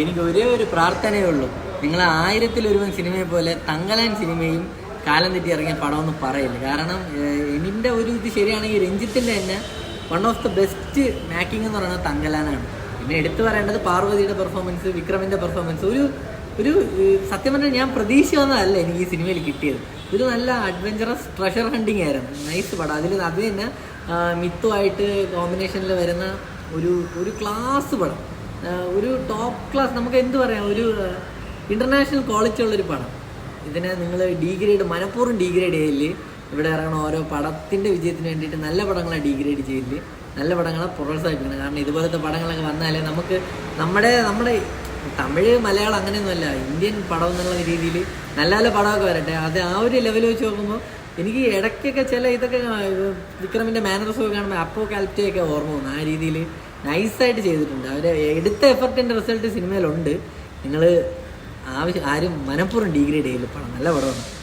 എനിക്ക് ഒരേ ഒരു പ്രാർത്ഥനയേ ഉള്ളൂ. നിങ്ങൾ ആയിരത്തിലൊരുവൻ സിനിമയെ പോലെ തങ്കലാൻ സിനിമയും കാലം തെറ്റി ഇറങ്ങിയ പടമൊന്നും പറയില്ല. കാരണം എനിന്റെ ഒരു ഇത് ശരിയാണെങ്കിൽ രഞ്ജിത്തിന്റെ തന്നെ one of the best making എന്ന് പറയുന്നത് തങ്കലാനാണ്. പിന്നെ എടുത്തു പറയേണ്ടത് പാർവതിയുടെ പെർഫോമൻസ് വിക്രമിന്റെ പെർഫോമൻസ് ഒരു ഒരു സത്യം പറഞ്ഞാൽ ഞാൻ പ്രതീക്ഷ വന്നതല്ല എനിക്ക് ഈ സിനിമയിൽ കിട്ടിയത്. ഒരു നല്ല അഡ്വഞ്ചറസ് ട്രഷർ ഹണ്ടിങ് ആയിരുന്നു. നൈസ് പടം. അതിൽ അത് തന്നെ മിത്തുമായിട്ട് കോമ്പിനേഷനിൽ വരുന്ന ഒരു ഒരു ക്ലാസ് പടം. ഒരു ടോപ്പ് ക്ലാസ് നമുക്ക് എന്ത് പറയാം? ഒരു ഇന്റർനാഷണൽ ക്വാളിറ്റി ഉള്ളൊരു പടം. ഇതിനെ നിങ്ങൾ ഡിഗ്രേഡ് മനഃപൂർവം ഡിഗ്രേഡ് ചെയ്യില്ലേ ഇവിടെ ഇറങ്ങുന്ന ഓരോ പടത്തിന്റെ വിജയത്തിന് വേണ്ടിയിട്ട് നല്ല പടങ്ങളെ ഡിഗ്രേഡ് ചെയ്യില്ലേ നല്ല പടങ്ങളെ പ്രോത്സാഹിപ്പിക്കണം. കാരണം ഇതുപോലത്തെ പടങ്ങളൊക്കെ വന്നാലേ നമുക്ക് നമ്മുടെ നമ്മുടെ തമിഴ് മലയാളം അങ്ങനെയൊന്നുമല്ല. ഇന്ത്യൻ പടം എന്നുള്ള രീതിയിൽ നല്ല നല്ല പടമൊക്കെ വരട്ടെ. അത് ആ ഒരു ലെവൽ വെച്ച് നോക്കുമ്പോൾ എനിക്ക് ഇടയ്ക്കൊക്കെ ചില ഇതൊക്കെ വിക്രമിന്റെ മാനറസ് ഒക്കെ കാണുമ്പോൾ അപ്പോ കാൽറ്റയൊക്കെ ഓർമ്മ വന്നു. ആ രീതിയിൽ നൈസായിട്ട് ചെയ്തിട്ടുണ്ട്. അവർ എടുത്ത എഫർട്ടിന്റെ റിസൾട്ട് സിനിമയിലുണ്ട്. നിങ്ങൾ ആവശ്യം ആരും മനഃപൂർവം ഡിഗ്രി ചെയ്യില്ല പടം. നല്ല പടമാണ്.